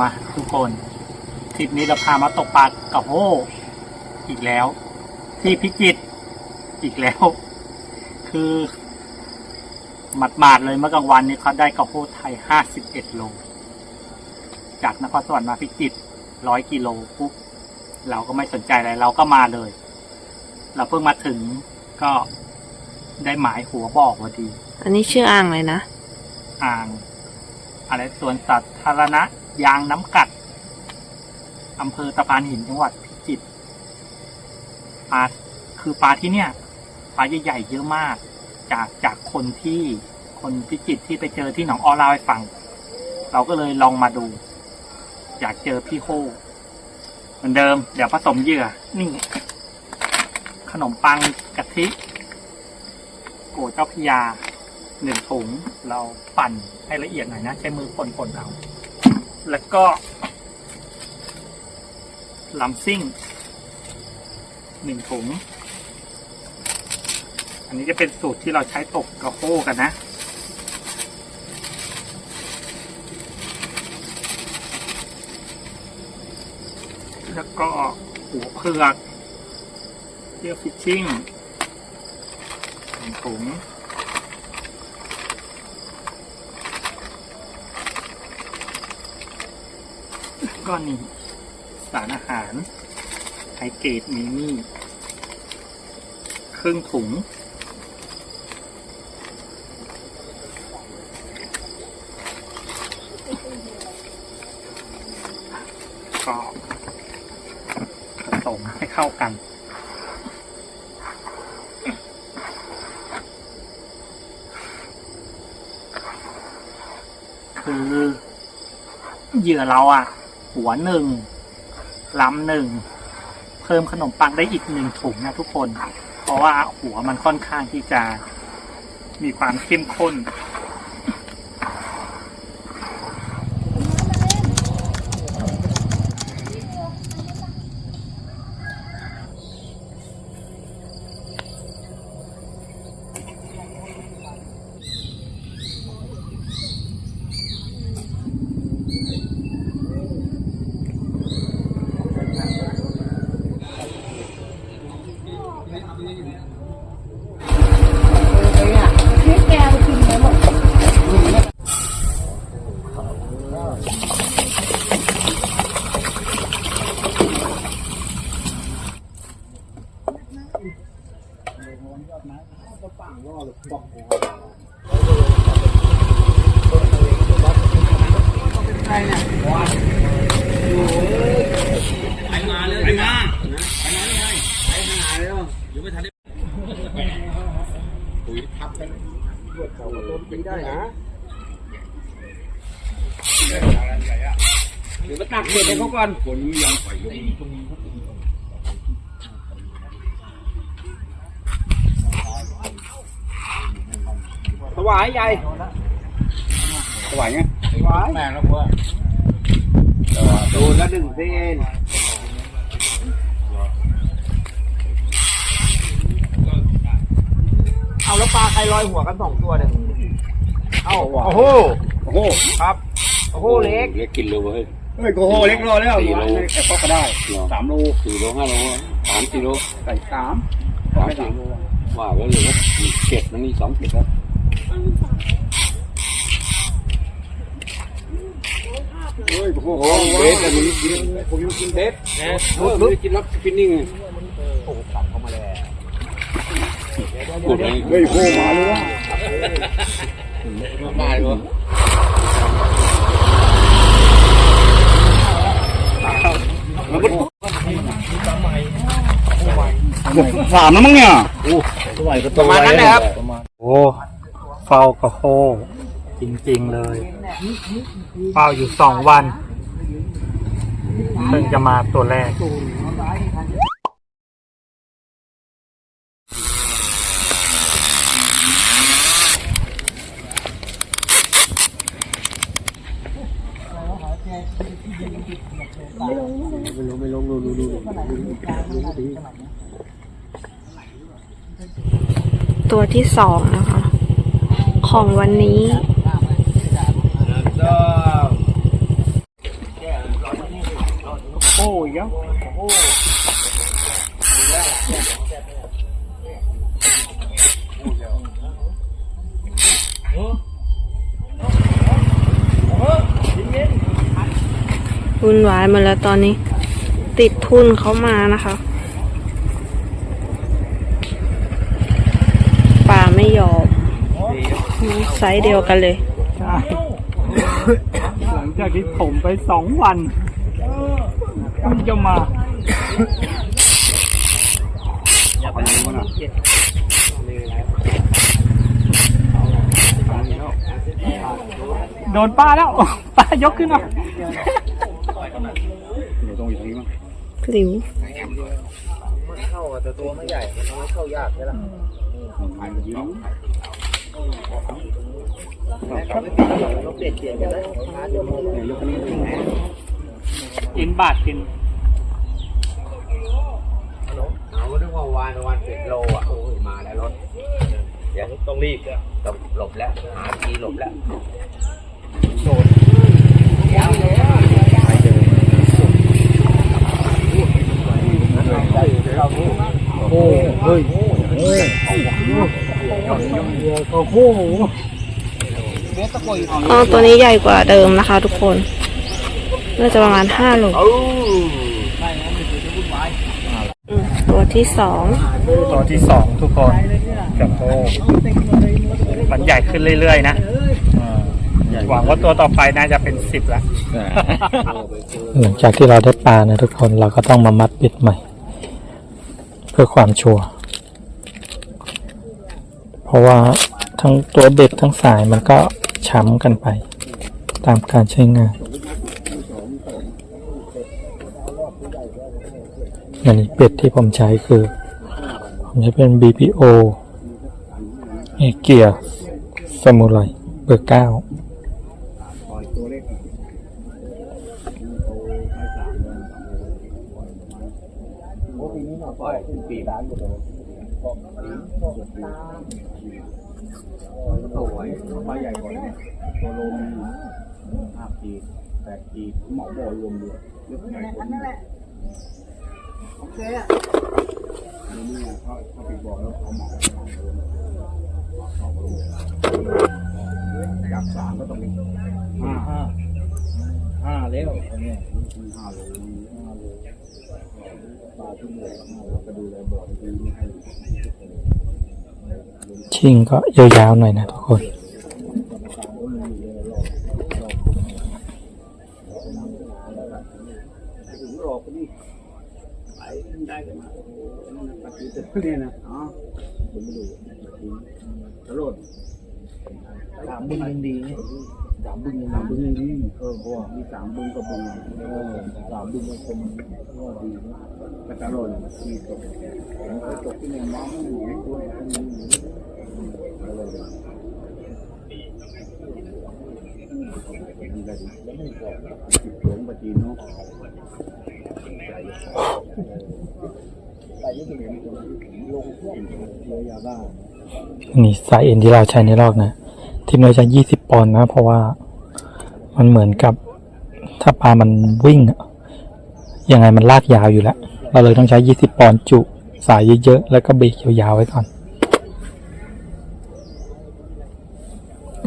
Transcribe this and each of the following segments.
มาทุกคนทริปนี้เราพามาตกปลากระโฮอีกแล้ว ที่พิจิตรอีกแล้ว คือหมาดๆเลยเมื่อกลางวันนี้เขาได้กระโฮไทยห้าสิบเอ็ดโล จากนครสวรรค์มาพิจิตรร้อยกิโลปุ๊บเราก็ไม่สนใจอะไรเราก็มาเลย เราเพิ่งมาถึงก็ได้หมายหัวบอกพอดี อันนี้ชื่ออ่างเลยนะ อ่าง อะไรสวนสัตว์ธารณะ ยางน้ำกัดอำเภอตะพานหินจังหวัดพิจิตรปลาคือปลาที่เนี่ยปลาใหญ่ๆเยอะมาก จากจากคนที่คนพิจิตรที่ไปเจอที่หนองอ้อลาให้ฟัง เราก็เลยลองมาดู อยากเจอพี่โฮเหมือนเดิม เดี๋ยวผสมเหยื่อ นี่ ขนมปังกะทิ โกเจ้าพระยาหนึ่งถุง เราปั่นให้ละเอียดหน่อยนะ ใช้มือคนๆเอา แล้วก็ลำซิ่งหนึ่งถุง อันนี้จะเป็นสูตรที่เราใช้ตกกระโฮกันนะ แล้วก็หัวเผือกเยื่อฟิชชิ่งหนึ่งถุง ก็นี่สารอาหารไฮเกรดมินี่ครึ่งถุง ก็ผสมให้เข้ากันคือเหยื่อเราอะ หัวหนึ่งลำหนึ่งเพิ่มขนมปังได้อีกหนึ่งถุงนะทุกคน เพราะว่าหัวมันค่อนข้างที่จะมีความเข้มข้น เดี๋ยวมาตักเห็ดให้เขาก่อนฝนยังปล่อยลงถวายใหญ่ถวายไงถวายแม่แล้วพ่อดูละหนึ่งเส้น เอาแล้วปลาใครลอยหัวกันสองตัวเนี่ยเอาโอ้โหโอ้โหครับโอ้โหเล็กเล็กกินเลยเว้ยเฮ้ยโกโหเล็กรอแล้วสี่โลไอ้พ่อก็ได้สามโลสี่โลห้าโลสามสี่โลใส่สามสามสี่โลว่าไว้เลยว่าเจ็ดมันนี่สองเจ็ดแล้วเฮ้ยโอ้โหเบสอันนี้กินผมยังกินเบสเออไม่ได้กินรับฟินนิ่งโอ้โหสั่งเข้ามาแล้ว พูดเลยเฮ้ยโค้มาเลยวะได้เลยสามแล้วมั้งเนี่ยประมาณนั้นนะครับ โอ้เฝ้ากระโฮจริงๆเลยเฝ้าอยู่สองวันเพิ่งจะมาตัวแรก ตัวที่สองนะคะ ของวันนี้เจ้าอีกแล้วโอ้โหโอ้วุ่นวายหมาแล้วตอนนี้ ติดทุนเขามานะคะ ป่า ไม่ยอมไซส์เดียวกันเลยใช่หลังจากที่ผมไปสองวันเพิ่งจะมาโดนป้าแล้วป้ายกขึ้นมาเดี๋ยวต้องอยู่ตรงนี้มั้งหลิวเข้าแต่ตัวไม่ใหญ่มันเข้ายากใช่ไหม กินบาทกินเอาก็นึกว่าวานวานสิบโลอะโอ้ยมาแล้วรถเดี๋ยวต้องรีบต้องหลบแล้วหาทีหลบแล้วโดดยังเลยโอ้เฮ้ย อ้โหอ๋อตัวนี้ใหญ่กว่าเดิมนะคะ ทุกคนน่าจะประมาณห้าโลอืมตัวที่สองตัวที่สองทุกคนกับโตมันใหญ่ขึ้นเรื่อยๆนะหวังว่าตัวต่อไปน่าจะเป็นสิบแล้วหลังจากที่เราได้ปลานะทุกคนเราก็ต้องมามัดปิดใหม่ เพื่อความชัวร์ เพราะว่าทั้งตัวเบ็ดทั้งสายมันก็ช้ำกันไป ตามการใช้งานอันนี้เบ็ดที่ผมใช้คือ ผมใช้เป็น BPO เอเกียสมุไรเบอร์เก้า ตัวปลาใหญ่กว่านี้ตัวโลมห้าปีแปดปีหมอบ่อรวมด้วยเลือกใหญ่กว่านี้โอเคอะนี่เขาเขาไปบอแล้วเขาหมอหมอบอรวมจับสามก็ต้องมีห้าห้า ห้าแล้วเนี่ยห้าโลห้าโลปลาทุ่มเลยห้าโลก็ดูแลบ่อดีไม่ให้ชิงก็ยาวๆหน่อยนะทุกคนถึงรอกนี่ไปได้กันมาปฏิเสธเนี่ยนะอ๋อผมไม่ดูตลอดสามบึงยังดี สามบึงสามบึงยังดีเออเพราะว่ามีสามบึงกับบึงเออสามบึงกับบึงก็ดีนะก็ตลอดที่ตกผมเคยตกที่หนึ่งน้องไม่อยู่ในตัวนี้แล้วไม่พอติดหลงปจีนเนาะนี่สายเอ็นที่เราใช้ในลอกนะ ทีมเราใช้ยี่สิบปอนด์นะ เพราะว่ามันเหมือนกับถ้าปลามันวิ่งยังไงมันลากยาวอยู่แล้ว เราเลยต้องใช้ยี่สิบปอนด์จุสายเยอะๆ แล้วก็เบรกยาวๆไว้ก่อน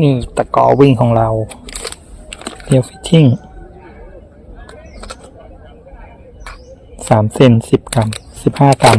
นี่ตะกอวิ่งของเราเรียวฟิตติ้งสามเซนสิบกรัมสิบห้ากรัม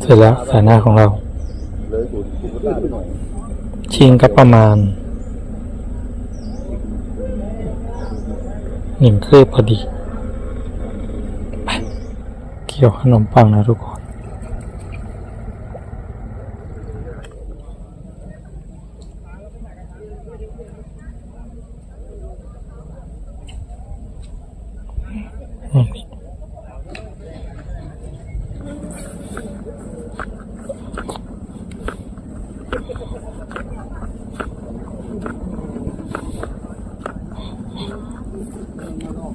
เสร็จแล้วสายหน้าของเรา ชิงกับประมาณหนึ่งคืบพอดีเคี่ยวขนมปังนะทุกคน อืม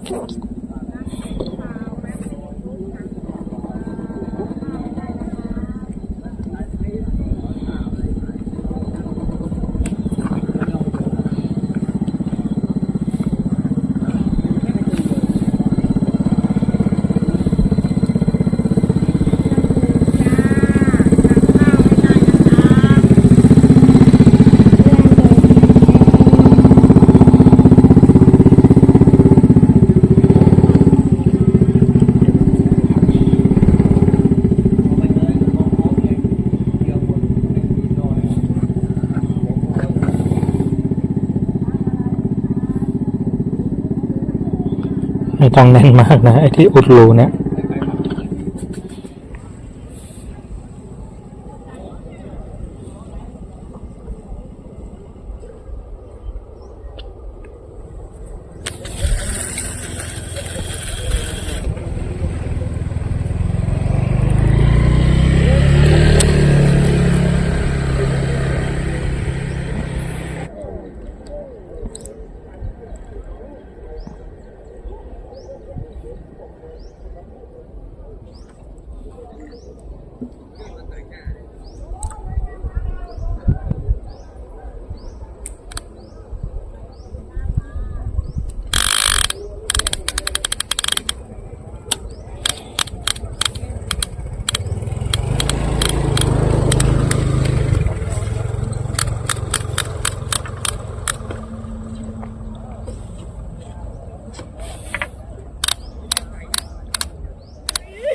ไม่ ต้องแน่นมากนะไอ้ที่อุดรูเนี่ย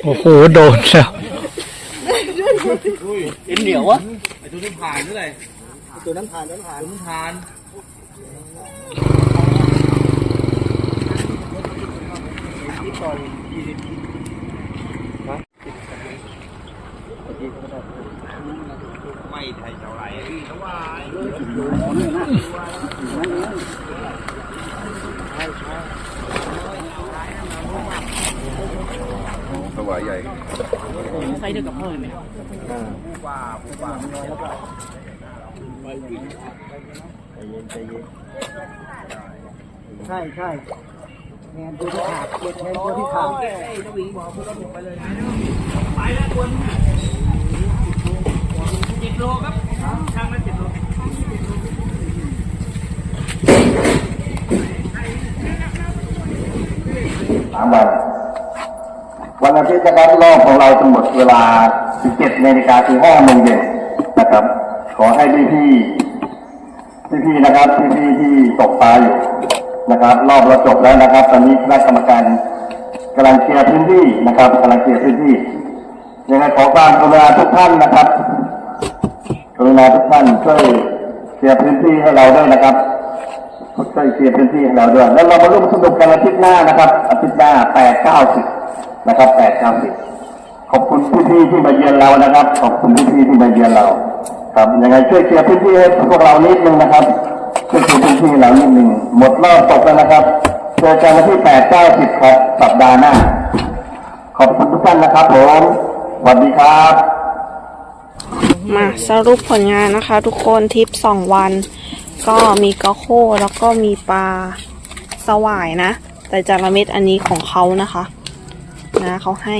โอ้โห โดนแล้วเอ็นเหนียววะไอตัวนั้นผ่านเท่าไหร่ไอตัวนั้นผ่านนั้นผ่านตัวนั้นผ่าน ไม่ไทยเท่าไหร่เพราะว่า ถวายใหญ่ ใช่ใช่แทนตัวที่ขาดเจ็ดแทนตัวที่ขาดสามวันวันอาทิตย์นะครับรอบของเราจะหมดเวลา 17นาฬิกาถึง5โมงเย็นนะครับ ขอให้พี่พี่ พี่พี่ๆนะครับพี่ๆที่ตกปลาอยู่นะครับ รอบเราจบแล้วนะครับ ตอนนี้คณะกรรมการกำลังเคลียร์พื้นที่นะครับกำลังเคลียร์พื้นที่ยังไงขอความกรุณาทุกท่านนะครับกรุณาทุกท่านช่วยเคลียร์พื้นที่ให้เราด้วยนะครับช่วยเคลียร์พื้นที่ให้เราด้วย แล้วเรามาร่วมสนุกกันอาทิตย์หน้านะครับ อาทิตย์หน้าแปดเก้าสิบนะครับแปดเก้าสิบขอบคุณพี่ๆที่มาเยือนเรานะครับ ขอบคุณพี่ๆที่มาเยือนเรา ครับยังไงช่วยเคลียร์พื้นที่ให้พวกเรานิดนึงนะครับช่วยเคลียร์พื้นที่ให้เรานิดนึงหมดรอบตกแล้วนะครับเจอกันวันที่แปดเก้าสิบครับสัปดาห์หน้า ขอบคุณทุกท่านนะครับผมสวัสดีครับ มาสรุปผลงานนะคะ ทุกคนทริปสองวัน ก็มีกระโคแล้วก็มีปลาสวายนะ แต่จาระเม็ดอันนี้ของเขานะคะ นะเขาให้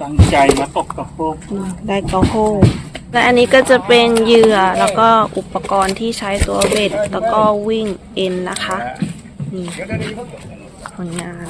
ตั้งใจมาตกกระโปงอืมได้กระโค และอันนี้ก็จะเป็นเหยื่อแล้วก็อุปกรณ์ที่ใช้ตัวเบ็ดแล้วก็วิ่งเอ็นนะคะ นี่ผลงาน